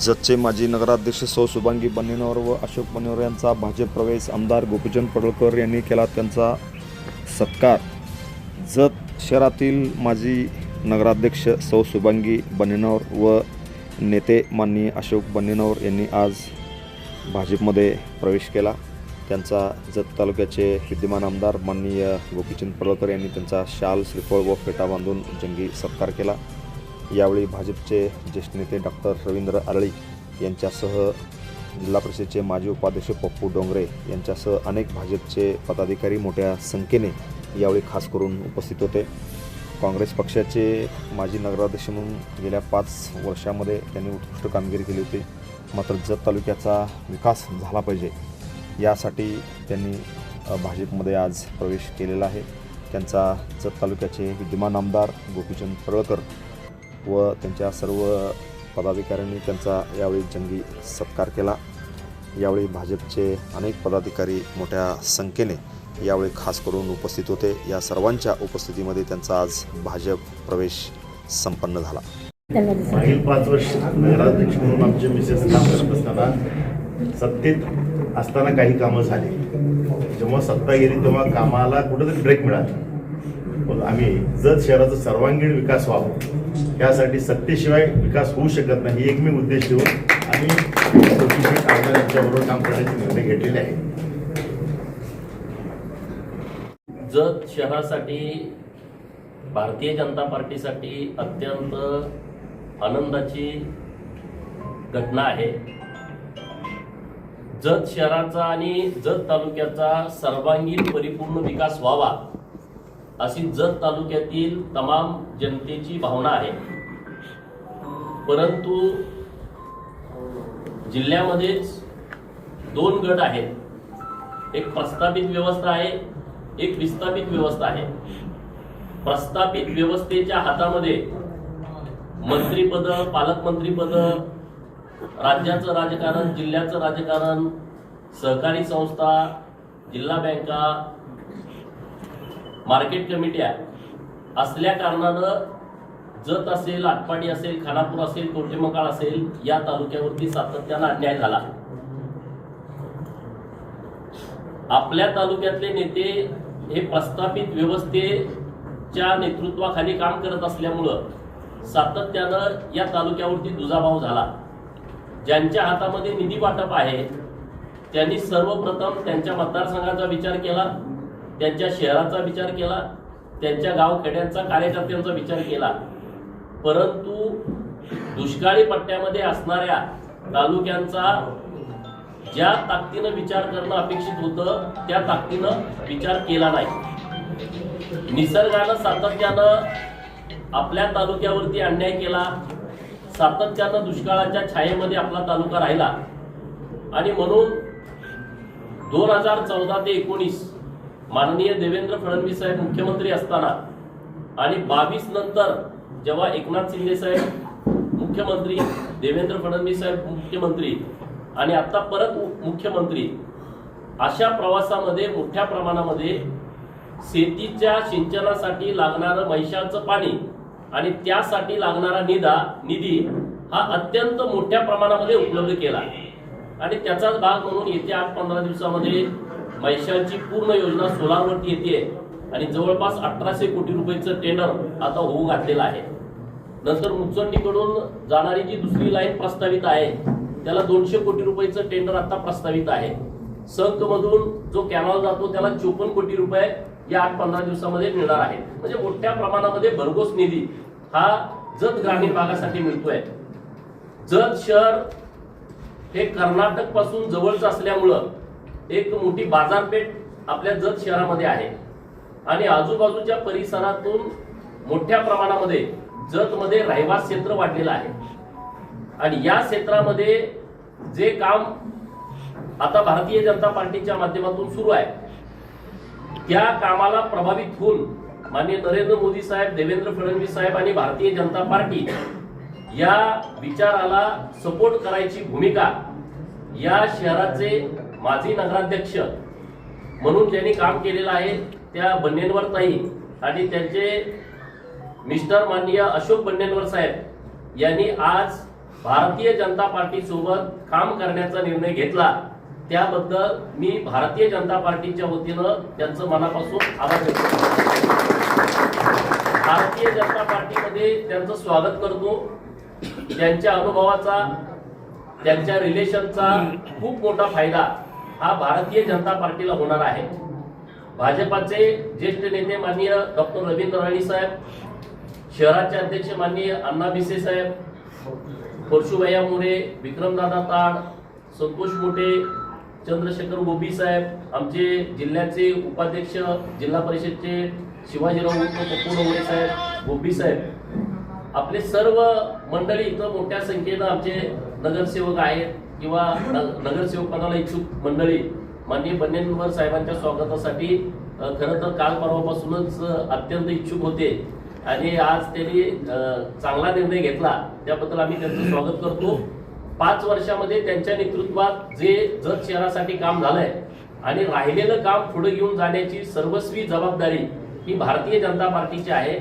जतचे माजी नगराध्यक्ष सौ शुभांगी बन्नेनवर व अशोक बन्नेवर यांचा भाजप प्रवेश आमदार गोपीचंद पडळकर यांनी केला त्यांचा सत्कार. जत शहरातील माजी नगराध्यक्ष सौ शुभांगी बन्नेनवर व नेते माननीय अशोक बन्नेनवर यांनी आज भाजपमध्ये प्रवेश केला. त्यांचा जत तालुक्याचे विद्यमान आमदार माननीय गोपीचंद पडळकर यांनी त्यांचा शाल श्रीफळ व फेटा बांधून जंगी सत्कार केला. यावेळी भाजपचे ज्येष्ठ नेते डॉक्टर रवींद्र आरळी यांच्यासह जिल्हा परिषदेचे माजी उपाध्यक्ष पप्पू डोंगरे यांच्यासह अनेक भाजपचे पदाधिकारी मोठ्या संख्येने यावेळी खास करून उपस्थित होते. काँग्रेस पक्षाचे माजी नगराध्यक्ष म्हणून गेल्या पाच वर्षामध्ये त्यांनी उत्कृष्ट कामगिरी केली होती. मात्र जत तालुक्याचा विकास झाला पाहिजे यासाठी त्यांनी भाजपमध्ये आज प्रवेश केलेला आहे. त्यांचा जत तालुक्याचे विद्यमान आमदार गोपीचंद पडळकर व त्यांच्या सर्व पदाधिकाऱ्यांनी त्यांचा यावेळी जंगी सत्कार केला. यावेळी भाजपचे अनेक पदाधिकारी मोठ्या संख्येने यावेळी खास करून उपस्थित होते. या सर्वांच्या उपस्थितीमध्ये त्यांचा आज भाजप प्रवेश संपन्न झाला. मागील पाच वर्ष नगराध्यक्ष म्हणून आमचे मिसेस काम करत असताना सत्तेत असताना काही कामं झाली. जेव्हा सत्ता गेली तेव्हा कामाला कुठेतरी ब्रेक मिळाला. आम्ही जत शहराचा सर्वांगीण विकास व्हावा. यासाठी सत्तेशिवाय विकास होऊ शकत नाही ही एकमेव उद्देश ठेवून आम्ही आमदार यांच्याबरोबर काम करण्याचे निर्णय घेतलेले आहे जत शहरासाठी भारतीय जनता पार्टीसाठी अत्यंत आनंदाची घटना आहे. जत शहराचा आणि जत तालुक्याचा सर्वांगीण परिपूर्ण विकास व्हावा. अशी जत तालुक्यातील तमाम जनतेची भावना आहे. परंतु जिल्ह्यामध्येच दोन गट आहेत. एक प्रस्थापित व्यवस्था आहे एक विस्थापित व्यवस्था आहे. प्रस्थापित व्यवस्थेच्या हातामध्ये मंत्रीपद पालकमंत्रीपद राज्याचं राजकारण जिल्ह्याचं राजकारण सहकारी संस्था जिल्हा बँका मार्केट कमिट्या असल्या कारणानं जत असेल आटपाडी असेल खानापूर असेल कोटेमकाळ असेल या तालुक्यावरती सातत्यानं अन्याय झाला. आपल्या तालुक्यातले नेते हे प्रस्थापित व्यवस्थेच्या नेतृत्वाखाली काम करत असल्यामुळं सातत्यानं या तालुक्यावरती दुजाभाव झाला. ज्यांच्या हातामध्ये निधी वाटप आहे त्यांनी सर्वप्रथम त्यांच्या मतदारसंघाचा विचार केला. त्यांच्या शहराचा विचार केला त्यांच्या गावखेड्यांचा कार्यकर्त्यांचा विचार केला. परंतु दुष्काळी पट्ट्यामध्ये असणाऱ्या तालुक्यांचा ज्या ताकदीनं विचार करणं अपेक्षित होतं त्या ताकदीनं विचार केला नाही. निसर्गानं सातत्यानं आपल्या तालुक्यावरती अन्याय केला. सातत्यानं दुष्काळाच्या छायेमध्ये आपला तालुका राहिला. आणि म्हणून दोन हजार चौदा ते एकोणीस माननीय देवेंद्र फडणवीस साहेब मुख्यमंत्री असताना आणि बावीस नंतर जेव्हा एकनाथ शिंदे साहेब मुख्यमंत्री देवेंद्र फडणवीस साहेब मुख्यमंत्री आणि आता परत मुख्यमंत्री अशा प्रवासामध्ये मोठ्या प्रमाणामध्ये शेतीच्या सिंचनासाठी लागणारं मैशाचं पाणी आणि त्यासाठी लागणारा निधा निधी हा अत्यंत मोठ्या प्रमाणामध्ये उपलब्ध केला. आणि त्याचाच भाग म्हणून येत्या आठ पंधरा दिवसामध्ये पैशांची पूर्ण योजना सोलारवरती येते आणि जवळपास अठराशे कोटी रुपयेचं टेंडर आता होऊ घातलेलं आहे. नंतर मुचंडीकडून जाणारी जी दुसरी लाईन प्रस्तावित आहे त्याला दोनशे कोटी रुपयेचं टेंडर आता प्रस्तावित आहे. संकमधून जो कॅनॉल जातो त्याला चोपन्न कोटी रुपये या आठ पंधरा दिवसामध्ये मिळणार आहे म्हणजे मोठ्या प्रमाणामध्ये भरघोस निधी हा जत ग्रामीण भागासाठी मिळतोय. जत शहर हे कर्नाटकपासून जवळच असल्यामुळं एक मोठी बाजारपेठ आपल्या जत शहरामध्ये आहे. आणि आजूबाजूच्या परिसरातून मोठ्या प्रमाणामध्ये जतमध्ये रहिवास क्षेत्र वाढलेलं आहे. आणि या क्षेत्रामध्ये जे काम आता भारतीय जनता पार्टीच्या माध्यमातून सुरू आहे त्या कामाला प्रभावित होऊन माननीय नरेंद्र मोदी साहेब देवेंद्र फडणवीस साहेब आणि भारतीय जनता पार्टी या विचाराला सपोर्ट करायची भूमिका या शहराचे माजी नगराध्यक्ष म्हणून ज्यांनी काम केलेलं आहे त्या बन्नेनवर ताई आणि त्यांचे मिस्टर माननीय अशोक बन्नेनवर साहेब यांनी आज भारतीय जनता पार्टीसोबत काम करण्याचा निर्णय घेतला. त्याबद्दल मी भारतीय जनता पार्टीच्या वतीनं त्यांचं मनापासून आभार व्यक्त करतो. भारतीय जनता पार्टीमध्ये त्यांचं स्वागत करतो. त्यांच्या अनुभवाचा त्यांच्या रिलेशनचा खूप मोठा फायदा हा भारतीय जनता पार्टीला होणार आहे. भाजपाचे ज्येष्ठ नेते माननीय डॉक्टर रवींद्र राणी साहेब शहराचे अध्यक्ष माननीय अण्णा भिसे साहेब परशुभैया मोरे विक्रमदादा ताड संतोष मोठे चंद्रशेखर गोबी साहेब आमचे जिल्ह्याचे उपाध्यक्ष जिल्हा परिषदचे शिवाजीराव उर्फ पप्पू डोंगरे साहेब गोबी साहेब. आपले सर्व मंडळी इथं मोठ्या संख्येनं आमचे नगरसेवक आहेत. किंवा नगरसेवक पदाला इच्छुक मंडळी माननीय बन्नेनवर साहेबांच्या स्वागतासाठी खरं तर काल परवापासूनच अत्यंत इच्छुक होते. आणि आज त्यांनी चांगला निर्णय घेतला. त्याबद्दल आम्ही त्यांचं स्वागत करतो. पाच वर्षामध्ये त्यांच्या नेतृत्वात जे जत शहरासाठी काम झालंय आणि राहिलेलं काम पुढे घेऊन जाण्याची सर्वस्वी जबाबदारी ही भारतीय जनता पार्टीची आहे.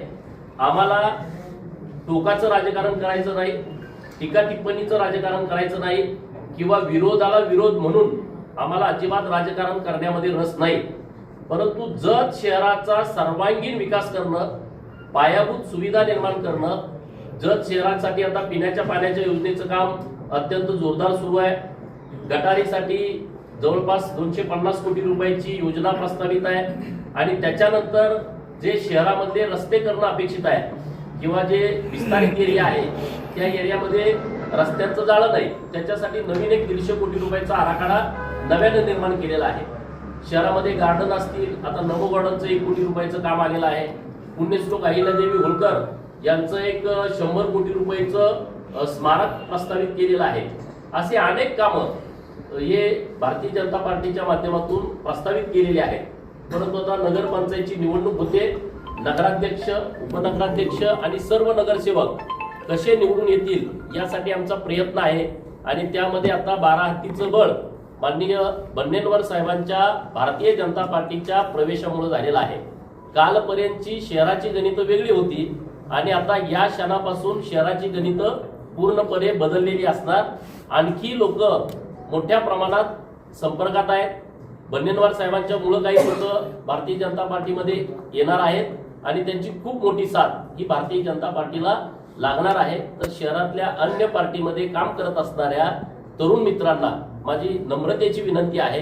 आम्हाला टोकाचं राजकारण करायचं नाही टीका टिप्पणीचं राजकारण करायचं नाही. किंवा विरोधाला विरोध म्हणून आम्हाला अजिबात राजकारण करण्यामध्ये रस नाही. परंतु जत शहराचा सर्वांगीण विकास करणं पायाभूत सुविधा निर्माण करणं जत शहरासाठी आता पिण्याच्या पाण्याच्या योजनेचं काम अत्यंत जोरदार सुरू आहे. गटारीसाठी जवळपास दोनशे पन्नास कोटी रुपयाची योजना प्रस्तावित आहे आणि त्याच्यानंतर जे शहरामध्ये रस्ते करणं अपेक्षित आहे किंवा जे विस्तारित एरिया आहे त्या एरियामध्ये रस्त्यांचं जाळं नाही त्याच्यासाठी नवीन एक दीडशे कोटी रुपयाचा आराखडा नव्यानं निर्माण केलेला आहे. शहरामध्ये गार्डन असतील आता नमो गार्डनचं एक कोटी रुपयाचं काम आलेलं आहे. पुण्यश्लोक अहिल्यादेवी होळकर यांचं एक शंभर कोटी रुपयाचं स्मारक प्रस्तावित केलेलं आहे. असे अनेक कामं हे भारतीय जनता पार्टीच्या माध्यमातून प्रस्तावित केलेले आहेत. परंतु आता नगरपंचायतची निवडणूक होते. नगराध्यक्ष उपनगराध्यक्ष आणि सर्व नगरसेवक कसे निवडून येतील यासाठी आमचा प्रयत्न आहे. आणि त्यामध्ये आता बारा हत्तीचं बळ माननीय बन्नेनवर साहेबांच्या भारतीय जनता पार्टीच्या प्रवेशामुळे झालेला आहे. कालपर्यंतची शहराची गणितं वेगळी होती आणि आता या क्षणापासून शहराची गणितं पूर्णपणे बदललेली असणार. आणखी लोक मोठ्या प्रमाणात संपर्कात आहेत. बन्नेनवार साहेबांच्या मुलं काही लोक भारतीय जनता पार्टीमध्ये येणार आहेत आणि त्यांची खूप मोठी साथ ही भारतीय जनता पार्टीला लागणार आहे. तर शहरातल्या अन्य पार्टीमध्ये काम करत असणाऱ्या तरुण मित्रांना माझी नम्रतेची विनंती आहे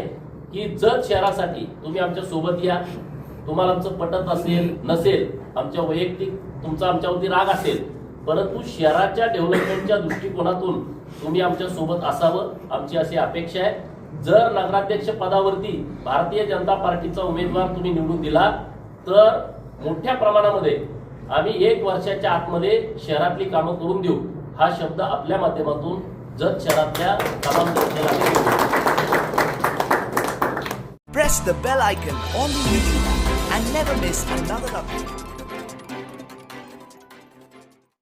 की जत शहरासाठी तुम्ही आमच्यासोबत या. तुम्हाला आमचं पटत असेल नसेल आमच्या वैयक्तिक तुमचा आमच्यावरती राग असेल परंतु शहराच्या डेव्हलपमेंटच्या दृष्टिकोनातून तुम्ही आमच्यासोबत असावं आमची अशी अपेक्षा आहे. जर नगराध्यक्ष पदावरती भारतीय जनता पार्टीचा उमेदवार तुम्ही निवडून दिला तर मोठ्या प्रमाणामध्ये आम्ही एक वर्षाच्या आतमध्ये शहरातली कामं करून देऊ हा शब्द आपल्या माध्यमातून जत शहरातल्या तमाम जनतेला Press the bell icon on the YouTube and never miss another update.